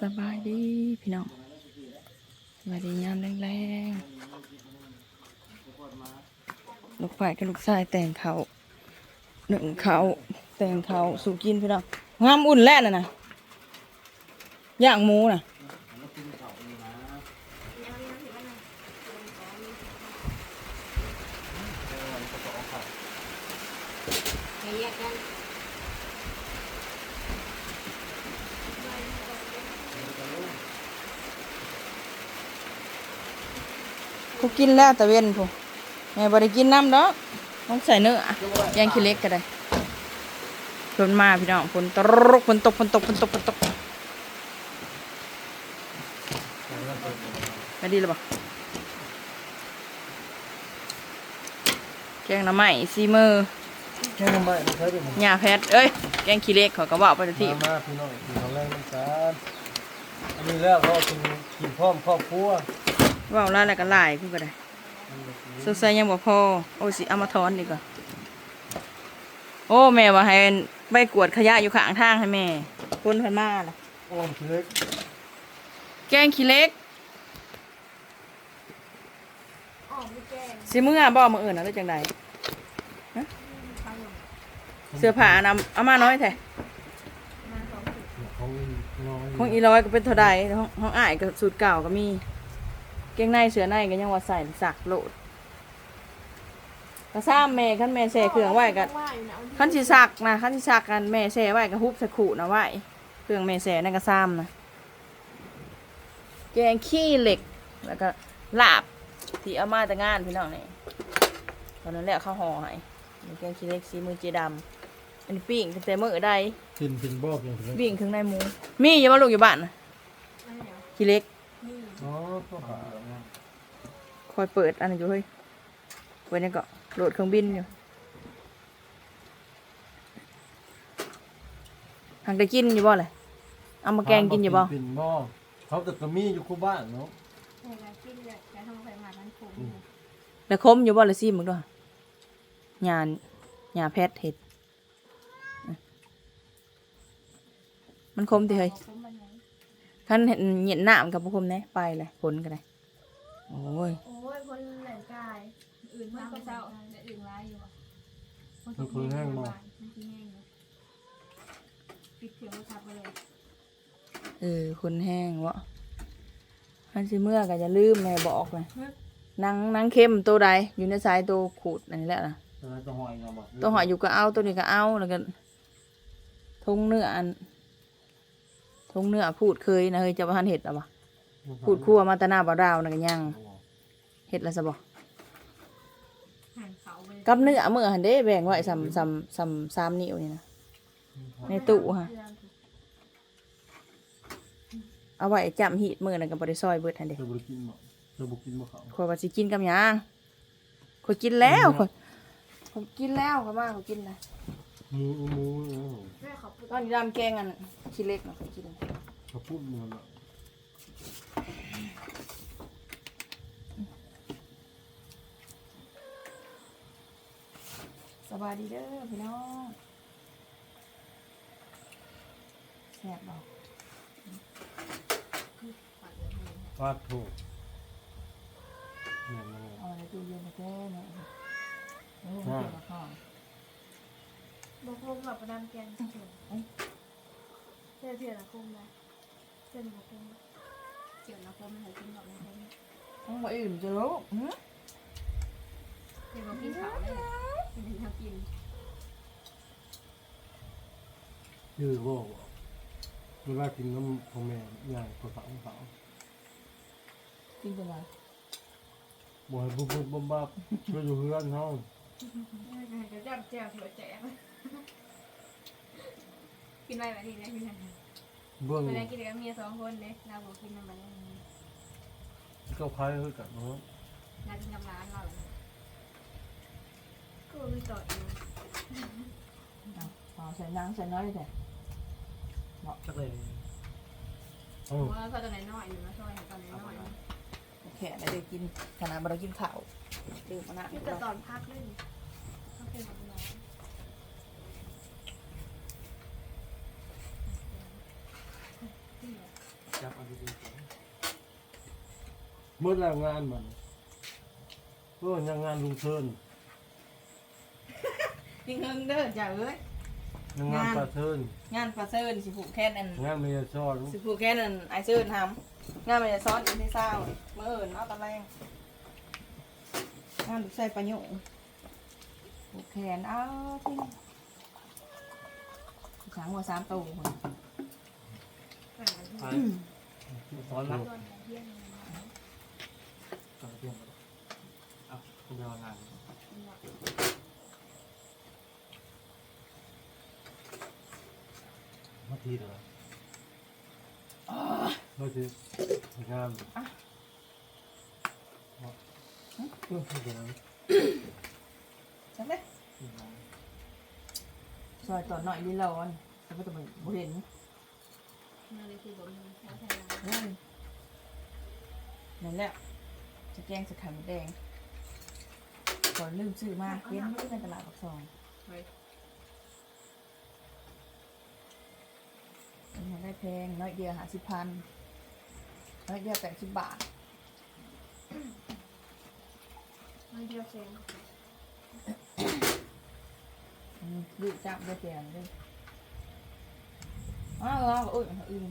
สบายดีพี่น้องสบายดียามแรงๆลูกฝ่ายกับลูกชายแต่งเขาหนึ่งเขาแต่งเขาสู่กินพี่น้องงามอุ่นแล้วน่ะนะย่างหมูน่ะแยกกัน กูกินแล้วแต่เว้นพูแม่บ่ได้กินน้ำดอกต้องใส่เนื้อแยงขี้เล็กก็ได้ฝนมาพี่น้องฝนตกฝนตกฝนตกฝนตกฝนตกไปดีหรือเปล่าแกงหน้ำไม้ซีมือแค่ทำไมใช้เป็นหญ้าแพทย์เอ้ยแกงขี้เล็กเขาก็บอกไปทีมามาพี่น้องกินของแรงน้ำตาลอันนี้แล้วก็กินกินพร้อมครอบครัวเว่าแล้วแล้วก็ลายกูก็ได้สงสัยยังบ่พอโอ้สิเอามาทอนดีกว่าโอ้แม่ว่าให้ไปกวดขยะอยู่ข้างทางให้แม่คนพิ่นมาล่ะโอ้เล็ก แกงขี้เล็กออกไม่แก้งสิมื้อบ่มื้ออื่นน่ะหรือจังไดเสื้อผ้านํเอามาน้อยแท้มาสองสิบของน้อยของอีร้อยก็เป็นเท่าใดของของอ้ายก็สูตรเก่าก็มี เกงในเสื้อในก็ยังว่าใส่สักโลดก็ซ้ำแม่คันแม่แช่เครื่องไว้ก็ว่าอยู่นะขั้นสิซักนะขั้นสิซักกันแม่แช่ไว้กับฮุบสะขูนะไว้เครื่องแม่แช่นั่นก็ซ้ำนะแกงขี้เหล็กแล้วก็ลาบที่เอามาแต่งานพี่น้องนี่ตอนนั้นแหละข้าวห่อให้นี่แกงขี้เหล็กสีมือเจดำอันนี้ปิ้งตั้งแต่มื้อใดกินเป็นบ่อกอย่างเล็กปิ้งเครื่องในหมูมีอย่ามาลูกอยู่บ้านนะขี้เหล็ก อ๋อก็หาคอยเปิดอันนั้นอยู่เฮ้ยเปิดนี่ก็โหลดเครื่องบินอยู่หักได้กินอยู่บ่เลยเอามาแกงกินอยู่บ่เป็นบ่เขาแต่ก็มีอยู่คู่บ้านเนาะใช่แล้วกินเลยแต่ทำไฟมานั้นผมแล้วคมอยู่บ่เลยซิมึงด้วยงานงานแพทย์เห็ดอะมันคมติเฮ้ยผมมันไหน ท่านเห็นเหยียดหนามกับพวกคมเนี่ยไปเลยผลก็ได้โอ้ยโอ้ยคนแหลงกายอื่นมากก็เศร้าแต่อื่นร้ายอยู่อะมันแห้งอยู่ปิดเสียงโทรศัพท์ไปเลยเออคนแห้งวะท่านสิเมื่อก็จะลืมแม่บอกเลยนางนางเข้มตัวใดอยู่ในสายตัวขูดอันนี้แหละนะแล้วก็หอยเนาะบ่ตัวหอยอยู่ก็เอาตัวนี้ก็เอาแล้วก็ทงเนื้ออัน ทงเนื้อพูดเคยนะเฮ้ยจะมาทันเห็ดหรอวะพูดคั่วมาแตหนาบ่าวดาวนะกันยังเห็ดแล้วสบอหั่นเขาไปกับเนื้อเมื่อหันเด้แบ่งไว้สามสามสามสามนิ้วนี่นะในตู้ฮะเอาไว้จำหีดมือนั่นกับบริซอยเบิดหันเด้เธอบ่กินบ่เธอบ่กินบ่เขาขอยว่าสิกินกับหยังขอยกินแล้วขอยขอยกินแล้วขอยมาขอยกินนะ หมูหมูเนาะแม่เขาพูดตอนนี้ดำแกงอันชิ้นเล็กเนาะขอยกินเขาพูดเหมือนเนาะสบายดีเด้อพี่น้องแซ่บบ่ฟาดโถเนี่ยมันเอาในตู้เย็นมาแก้เนี่ยโอ้ยมันเกี่ยวกับข้าว บอกคุมแบบประดามแกนเถื่อนเถื่อนเถื่อนละคุมนะเถื่อนละคุมเกี่ยวละคุมมันหายกินหรอกนะคุมต้องมาอื่นจะรู้หือเดี๋ยวเรากินเขาเลยกินเขากินชื่อว่าเวลากินน้ำของแม่ใหญ่กว่าสาวสาวกินจังไงบ่ให้บุบบุบบับบับช่วยอยู่เฮือนเฮาจะจับแจวถั่วแจก กินไปแบบนี้นะพี่นันเบื้องเวลากินกับเมียสองคนเลยเราบอกกินมันแบบนี้ก็คล้ายคือกันเนาะเรากินกับร้านเราก็มีต่ออยู่เอาใส่น้ำใส่น้อยใส่จักเลยโอ้ว่าเขาตอนไหนน้อยหรือว่าซอยตอนไหนน้อยแค่ได้กินขนาดบ่ได้กินข้าวดื่มมานะกินแต่ตอนพักเลยเขาเป็นแบบน้อย เมื่อแล้วงานมันเมื่อยังงานลุงเชิญยิงเฮิงเด้อจ้าเอ้ย ยังงานงาน ปลาเชิญงานปลาเซิร์นสิผูกแค่นอันงานเมียชอนสิผูกแค่นอันไอเซิร์นทำงานมันจะซ้อนอีกที่เศร้าเมื่อเอิญเอาตะแรงงานใส่ประโยชน์ผูกแขนเอาที่สามหัวสามตัวคนหาที่ไปสอนรับต อนเที่ยงอนเพียงเอาคุณเดียวงานมาทีเดียวมาทีงานเพื่อนผู้ชายใช่ไหมซอยต่อหน่อยลิลอนแต่ก็จะม่บ่เหมือผมแถวเฮ้ยนั่นแหละ จะแกงสะไข่มดแดงก่อนลืมซื้อมาเห็นไม่ได้ในตลาดปักซองมันได้แพงน้อยเดียวหาสิบพันน้อยเดียวแปดสิบบาทมาเที่ยวเซนอืมลูกจับได้แพงเลยอ้าวอ้าวอุ้ยอื่น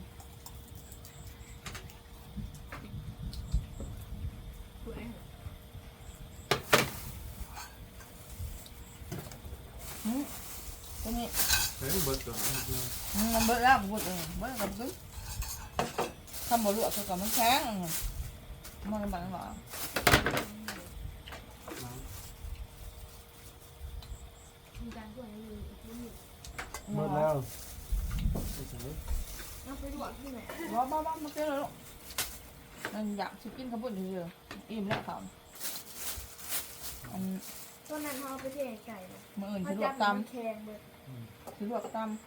คุย อืม ตรงนี้เฮ้ยเบิร์ดตัวนี้อืมมันเบิดแล้วมันเบิดเออเบิดกับกึ๊บทำบ่ ลวกคือกับมันแข็งมันลำบากหรอมีการตรวจอยู่อีกนิดหนึ่งเมื่อแล้วไม่ใช่เอาไปตรวจที่ไหนบ้าบ้าบ้ามาเจอเลยลูกนั่นอยากสิกินข้าวปุ้นเฉยๆอิ่มแล้วเขาอันตอนนั้นเขาไปเทไก่เลยมืออื่นเขาสะดวกจับตมันแข็งเลยำสะดวกตำ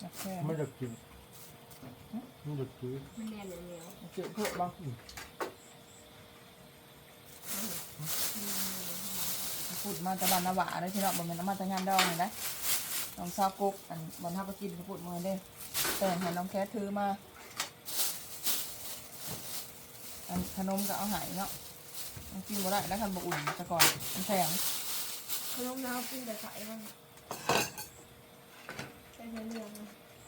อยากแค่ไม่จะกินไม่จะกินมันแน่นเหนียวเจืดเพื่อบ้างพูดมาแตะบันนาวาเลยที่เราบอกมันมาแตะงานดองเลยนะน้องซาวกุ๊กอันบอลทับไปกินข้าวปุ้นมาเด้แต่เห็นน้องแคทถือมาอันขนมก็เอาใหายเนาะ มันกินบ่ได้แล้วคันบ่อุ่นแต่ก่อนมันแข็งเขาต้องน้ำกินแต่ไข่มันแต่เรื่อง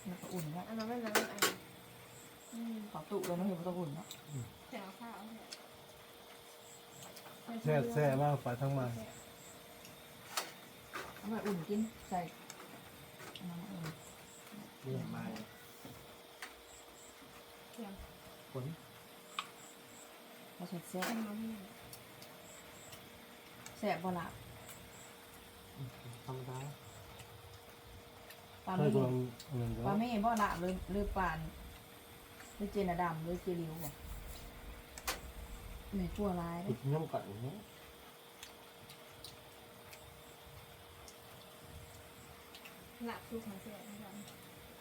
มันก็อุ่นแล้วอันนั้นไม่น้ำไอ้อืมขอตุเลยไม่เห็นว่าต้องอุ่นเนาะแถวข้าวแซ่แซ่มากไปทั้งมาเอาไปอุ่นกินใส่เอามาอุ่นเรียนมาคนมาใส่แซ่บ ทำมาที่ไหน แซ่บบ่ละธรรมดาปลาใช่ไม่ตัวอะไรปลาก็ไม่บ่ละเลยหรือปานหรือเจนดำหรือเจริวอะไม่กลัวร้ายเลติยดน้ำกัดเนาะหลับคือของเสียนะครับ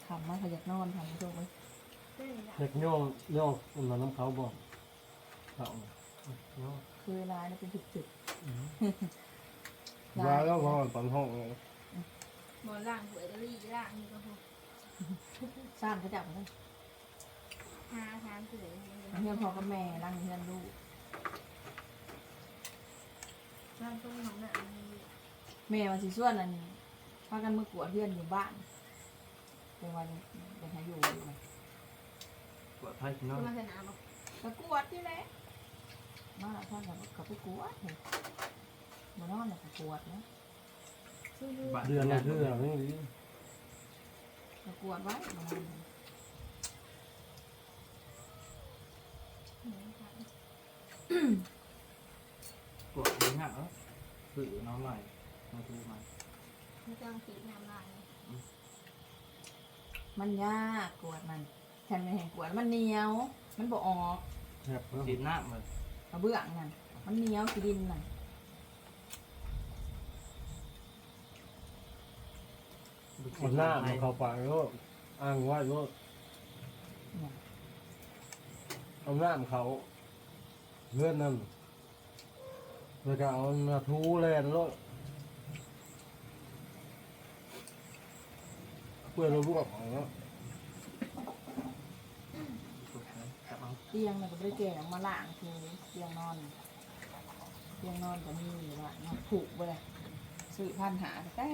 ทำมาขยักนอนทำมาโชคเลยได้หลับเด็กย่องย่องมันน้ำเขาบอกเขาเนาะคือร้ายแล้วเป็นจุด ว่าแล้วพอตอนห้องหมอนล่างหวยกะลี่ล่างนี่ก็พอๆสร้างเขาจับมาได้หาทานเสือเพื่อนพ่อกับแม่ร่างเพื่อนลูกล่างต้นน้องน่ะมีแม่มาสิส่วนอันนี้พากันมือกวดเพื่อนอยู่บ้านเป็นวันเป็นให้อยู่อยู่ไหมปลอดภัยก็เนาะมาสนามบอกก็กวดที่แหละ มาท่านกับกับไปกวดเลยมานอนแล้วก็กวดนะชื่อเดือนละเดือนนี่ดีก็กวดไว้มานอนปวดหัวหนักเนาะคือน้องหน่อยมาดูมาไม่ต้องสีน้ำลายมันยากกวดมันแทนไม่เห็นกวดมันเหนียว มันบ่ออกแซ่บเนาะสีหน้ามัน กระเบื้องนั่นมันเหนียวขี้ดินนั่นเอาหน้ามาเข้าปากก็อ้างว่าก็เนี่ยเอาหน้ามเขาเลื่อนนั่นแล้วก็เอามาทูแลนรถเพื่อเราลวกของเนาะปวดหัวจับ เอาเตียงเนี่ยก็ไม่ได้แก่ออกมาล่างคือเตียงนอน เตียงนอนก็มีหรือว่านอนผูกไปเลยซื้อพันหาแต่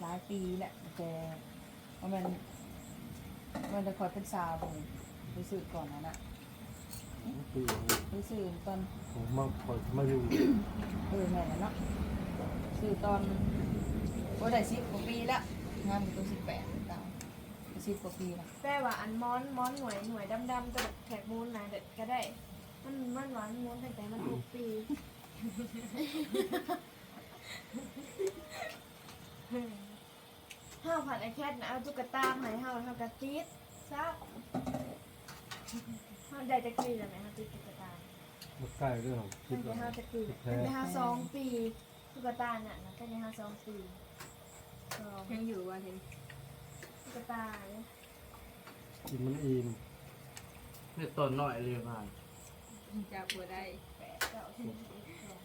หลายปีแหละแต่ว่ามันมันจะคอยเป็นสาวผมไปซื้อก่อนนะนะปีไปซื้อตอนผมมาคอยมาอยู่เออแม่นะเนาะซื้อตอนว่าได้สิบกว่าปีแล้วงานมันตัวสิบแปดเก่า สิบกว่าปีแล้วแปลว่าอันม้อนม้อนหน่วยหน่วยดำๆกระดกแขกมูลนะเด็ดก็ได้ มันมันหวานม้วนตั้งแต่มันทุกปีห้าวผ่านไอแคทนะเอาตุ๊กตามาให้ห้าวห้าวกระติดซะห้าวได้จะกีแล้วไหมห้าวติดตุ๊กตามาใกล้เรื่องของคิตั้ดงแต่ว่าห้าวจะกีตั้งแต่ห้าวสองปีตุ๊กตาน่ะนะตั้งแต่ห้าวสองปีสอง ยังอยู่วันเห็น ตุ๊กตาเนี่ยกินมันอิ่มเนี่ยต้นน้อยเลยผ่านจับบัวได้แปดเก้าสิบสิบเอ็ด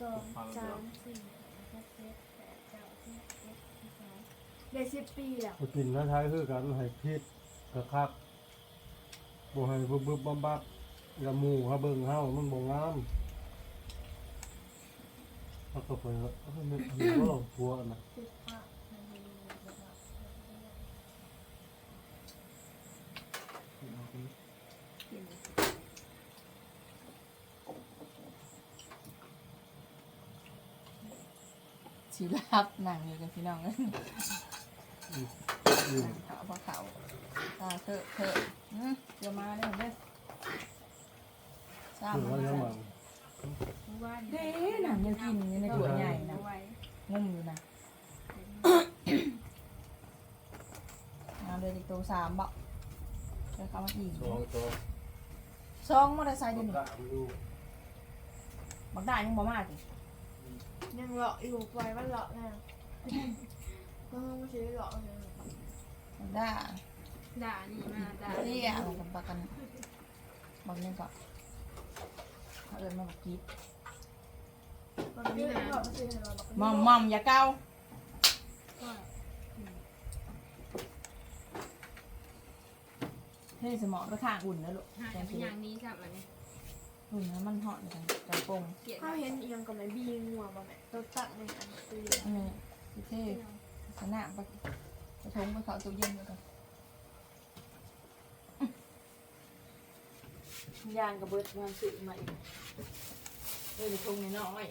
สองสองสามสี่ห้าหกเจ็ดแปดเก้าสิบเอ็ดสิบสองได้สิบปีแล้วมากินนะท้ายคือกันให้พิษกระคักบ่ให้บึบบึบบับบับกระหมูฮะเบิ่งเฮามันบ่งามเอาก็ไปแล้วเอาไม่ไม่บ่หัวนะ สิบห้า กิน สีรับหนังอยู่กับพี่น้องอิ่มเขาพอเขาตาเถอะเถอะอืมเดี๋ยวมาเด้อเด้อทราบคือมาว่ายังบังเมื่อวานเด้หนังยังกินอยู่ในตัวใหญ่นะไว้งุ่มอยู่นะเอาเลยอีกตัวสามบอกเดี๋ยวเขามาอีกสองตัวสองมอเตอร์ไซค์เดี๋ยวนี้กะมันดูบักได้ยังบ่มาสิ ยังเลาะอยู่ปล่อยมันเลาะนะก็ไม่ใช่เลาะเลยบักได้ด่านี่มาด่าเรียอะไรกันปะกันบักนี่ก่อนเขาเอินมาบักกีดมันไม่ได้เลาะไม่ใช่เลาะมอมมอมอย่าเก้าเฮ้ยสมองก็ข้างอุ่นนะลูกหาแกแต่งเป็นเขีอยวย่างนี้จับมันนี่ อุ่นแล้วมันเหาะจังจังปงเกลียดถ้าเห็นเอียงกับไหนบีงัวบ่แม่ตัวตักในอันตีเออพี่เท่สนามไปไปทงไปเขาตู้เย็นเลยกันยางกับเบิดวันสื่อมาอีกเออไปทงในน้อย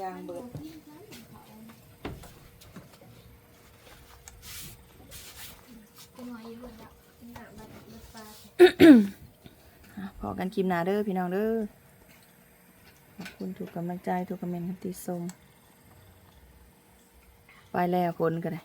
ยางเบิด เป็นหอยอยู่แล้วเป็นหนังแบบเลือดปลา อะ พอกันคลิปหนาเด้อพี่น้องเด้อ ขอบคุณถูกกำลังใจถูกคอมเมนต์คติชมไปแล้วคนก็ได้